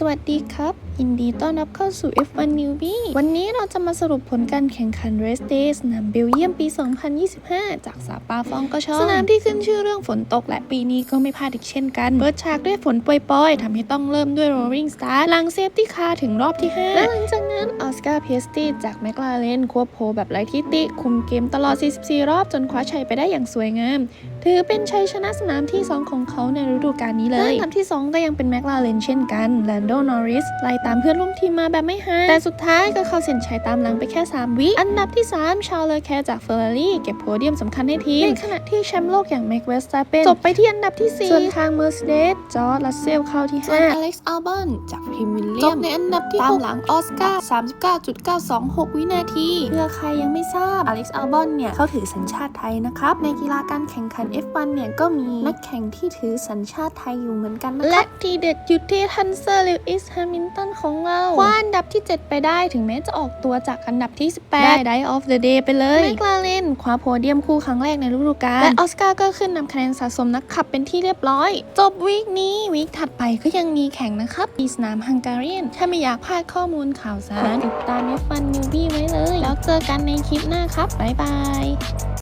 สวัสดีครับ ยินดีต้อนรับเข้าสู่ F1 Newbie วันนี้เราจะมาสรุปผลการแข่งขัน Race Day สนามเบลเยียมปี 2025 จากสาปาฟองก็ชอสนามที่ขึ้นชื่อเรื่องฝนตกและปีนี้ก็ไม่พลาดอีกเช่นกัน เปิดฉากด้วยฝนปล่อยๆทำให้ต้องเริ่มด้วย Rolling Star หลังเซฟตี้คาถึงรอบที่ 5 และหลังจากนั้นออสการ์เพียสตีจากแมคลาเรนควบโพลแบบไร้ทิติ คุมเกมตลอด 44 รอบจนคว้าชัยไปได้อย่างสวยงาม ถือเป็นชัยชนะสนามที่ 2 ของเขาในฤดูกาลนี้เลยอันดับที่ 2 ก็ยังเป็นแมคลาเรนเช่นกันแลนโดนอริสไล่ตามเพื่อนร่วมทีมมาแบบไม่ห่างแต่สุดท้ายก็เข้าเส้นชัยตามหลังไปแค่ 3 วิ อันดับที่ 3 ชาร์ลเลอแคร์จากเฟอร์รารี่เก็บโพเดียมสำคัญให้ทีม ในขณะที่แชมป์โลกอย่างแม็กเวสตาเปนจบไปที่อันดับที่ 4 ส่วนทางเมอร์เซเดสจอร์ดลัสเซลเข้าที่5ส่วนอเล็กซ์อัลบอนจากพรีเมียร์ลีกจบในอันดับที่6ตามหลังออสการ์39.926 วินาทีเพื่อใครยังไม่ทราบอเล็กซ์อัลบอนเนี่ยเขาถือสัญชาติไทยนะครับในกีฬาการแข่งขัน F1 เนี่ยก็มีนักแข่งที่ถือสัญชาติไทยอยู่เหมือนกันนะครับและทีเด็ดอยู่ที่ทันเซอร์ลิวอิสแฮมิลตันของเราคว้าอันดับที่ 7 ไปได้ถึงแม้จะออกตัวจากอันดับที่ 18 ได้ไดออฟเดอะเดย์ไปเลยแมคลาเรนคว้าโพเดียมคู่ครั้งแรกในฤดูกาลและออสการ์ก็ขึ้นนำคะแนนสะสมนักขับเป็นที่เรียบร้อย จบวีคนี้วีคถัดไปก็ยังมีแข่งนะครับที่สนามฮังการีนถ้าไม่อยากพลาดข้อมูลข่าวสารติดตาม F1 Newbie ไว้เลย แล้วเจอกันในคลิปหน้าครับบ๊ายบาย